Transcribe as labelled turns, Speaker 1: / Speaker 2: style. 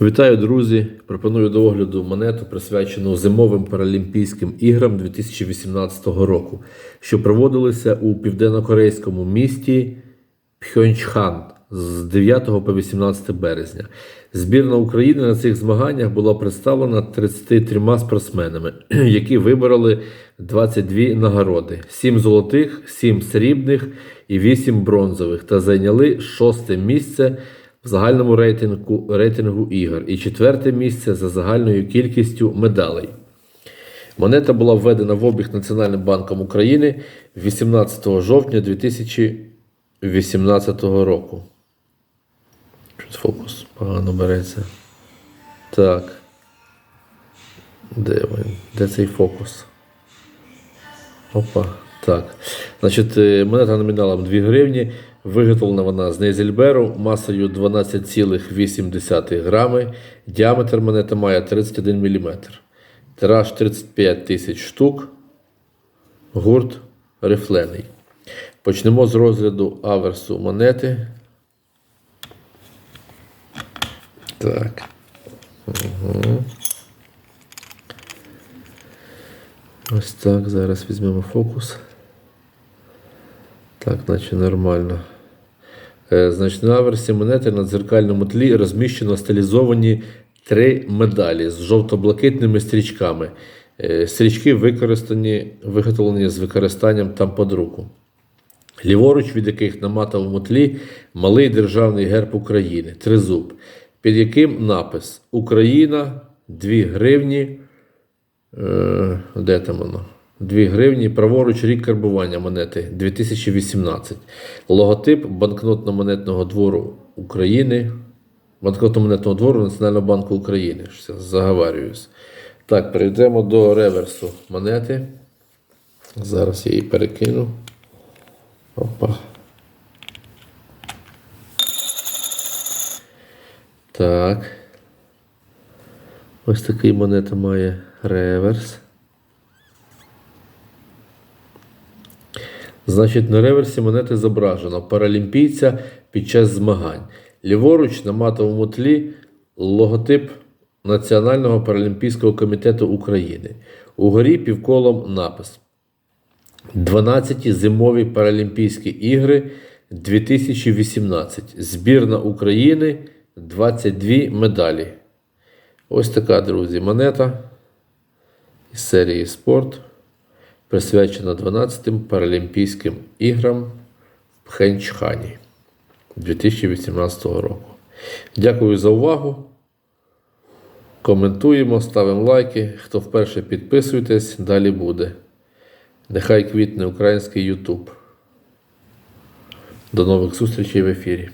Speaker 1: Вітаю, друзі! Пропоную до огляду монету, присвячену зимовим Паралімпійським іграм 2018 року, що проводилися у південно-корейському місті Пхьончхан з 9 по 18 березня. Збірна України на цих змаганнях була представлена 33 спортсменами, які вибороли 22 нагороди: 7 золотих, 7 срібних і 8 бронзових, та зайняли шосте місце в загальному рейтингу, рейтингу ігор і четверте місце за загальною кількістю медалей. Монета була введена в обіг Національним банком України 18 жовтня 2018 року. Щось фокус погано береться. Так. Де він? Де цей фокус? Опа. Так. Значить, е, монета номіналом 2 гривні. Виготовлена вона з нейзельберу масою 12,8 грами. Діаметр монети має 31 мм. Тираж 35 тисяч штук. Гурт рифлений. Почнемо з розгляду аверсу монети. Так. Угу. Ось так. Зараз візьмемо фокус. Так, наче нормально. Е, Значить, на аверсі монети на дзеркальному тлі розміщено стилізовані три медалі з жовто-блакитними стрічками. Е, Стрічки використані, виготовлені з використанням тамподруку. Ліворуч, від яких на матовому тлі малий державний герб України тризуб, під яким напис Україна 2 гривні. Е, де там воно? 2 гривні, праворуч рік карбування монети 2018. Логотип банкнотно-монетного двору України. Банкнотно-монетного двору Національного банку України. Заговарююсь. Так, перейдемо до реверсу монети. Зараз я її перекину. Опа. Так. Ось такий монета має реверс. Значить, на реверсі монети зображено паралімпійця під час змагань. Ліворуч на матовому тлі логотип Національного паралімпійського комітету України. Угорі півколом напис. 12 зимові Паралімпійські ігри 2018. Збірна України 22 медалі. Ось така, друзі, монета із серії спорт, присвячена 12-м Паралімпійським іграм в Пхенчхані 2018 року. Дякую за увагу. Коментуємо, ставимо лайки. Хто вперше підписуйтесь, далі буде. Нехай квітне український YouTube. До нових зустрічей в ефірі.